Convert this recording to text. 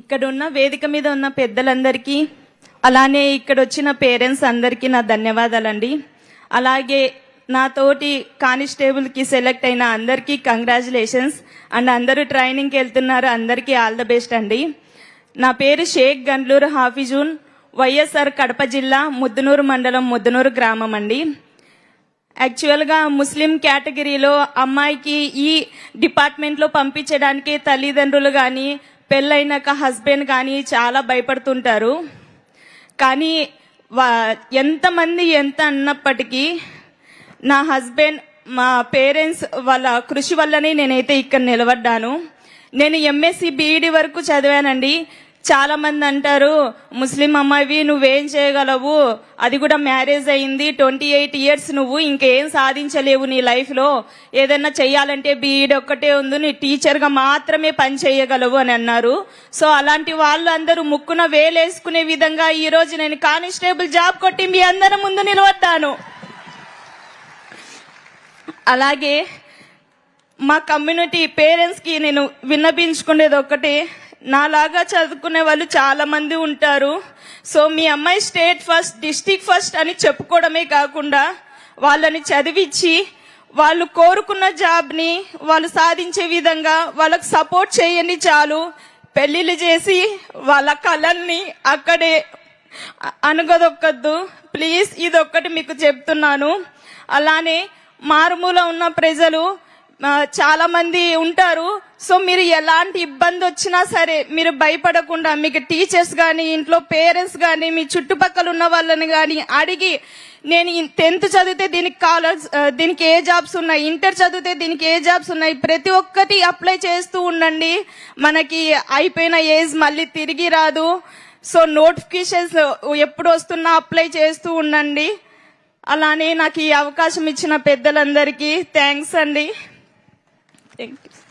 ఇక్కడ ఉన్న వేదిక మీద ఉన్న పెద్దలందరికీ అలానే ఇక్కడ వచ్చిన పేరెంట్స్ అందరికీ నా ధన్యవాదాలండి. అలాగే నా తోటి కానిస్టేబుల్కి సెలెక్ట్ అయిన అందరికీ కంగ్రాచులేషన్స్. అండ్ అందరూ ట్రైనింగ్కి వెళ్తున్నారు అందరికీ ఆల్ ద బెస్ట్ అండి. నా పేరు షేక్ గండ్లూరు హాఫిజూన్ వైఎస్ఆర్ కడప జిల్లా ముద్దునూరు మండలం ముద్దునూరు గ్రామం అండి. యాక్చువల్గా ముస్లిం కేటగిరీలో అమ్మాయికి ఈ డిపార్ట్మెంట్లో పంపించడానికి తల్లిదండ్రులు కానీ పెళ్ళైనాక హస్బెండ్ కానీ చాలా భయపడుతుంటారు. కానీ వా- ఎంతమంది ఎంత అన్నప్పటికీ నా హస్బెండ్ మా పేరెంట్స్ వాళ్ళ కృషి వల్లనే నేనైతే ఇక్కడ నిలబడ్డాను. నేను ఎంఎస్సి బీఈడి వరకు చదివానండి. చాలా మంది అంటారు ముస్లిం అమ్మాయివి నువ్వేం చేయగలవు? అది కూడా మ్యారేజ్ అయింది ట్వంటీ ఎయిట్ ఇయర్స్ నువ్వు ఇంకేం సాధించలేవు నీ లైఫ్లో. ఏదైనా చెయ్యాలంటే బీఈడ్ ఒక్కటే ఉంది నీ టీచర్గా మాత్రమే పని చేయగలవు అని అన్నారు. సో అలాంటి వాళ్ళు అందరూ ముక్కున వేలేసుకునే విధంగా ఈరోజు నేను కానిస్టేబుల్ జాబ్ కొట్టి మీ అందరి ముందు నిలబడ్డాను. అలాగే మా కమ్యూనిటీ పేరెంట్స్కి నేను విన్నపించుకునేది ఒకటి నాలాగా చదువుకునే వాళ్ళు చాలా మంది ఉంటారు. సో మీ అమ్మాయి స్టేట్ ఫస్ట్ డిస్టిక్ ఫస్ట్ అని చెప్పుకోవడమే కాకుండా వాళ్ళని చదివించి వాళ్ళు కోరుకున్న జాబ్ని వాళ్ళు సాధించే విధంగా వాళ్ళకు సపోర్ట్ చేయండి చాలు. పెళ్ళిళ్ళు చేసి వాళ్ళ కళల్ని అక్కడే అ- అనగదొక్కద్దు ప్లీజ్ ఇదొక్కటి మీకు చెప్తున్నాను. అలానే మారుమూల ఉన్న ప్రజలు చాలా మంది ఉంటారు. సో మీరు ఎలాంటి ఇబ్బంది వచ్చినా సరే మీరు భయపడకుండా మీకు టీచర్స్ కానీ ఇంట్లో పేరెంట్స్ కానీ మీ చుట్టుపక్కల ఉన్న వాళ్ళని కానీ అడిగి నేను టెన్త్ చదివితే దీనికి కాలర్స్ దీనికి ఏ జాబ్స్ ఉన్నాయి? ఇంటర్ చదివితే దీనికి ఏ జాబ్స్ ఉన్నాయి? ప్రతి ఒక్కటి అప్లై చేస్తూ ఉండండి. మనకి అయిపోయిన ఏజ్ మళ్ళీ తిరిగి రాదు. సో నోటిఫికేషన్స్ ఎప్పుడు వస్తున్నా అప్లై చేస్తూ ఉండండి. అలానే నాకు ఈ అవకాశం ఇచ్చిన పెద్దలందరికీ థ్యాంక్స్ అండి. Thank you.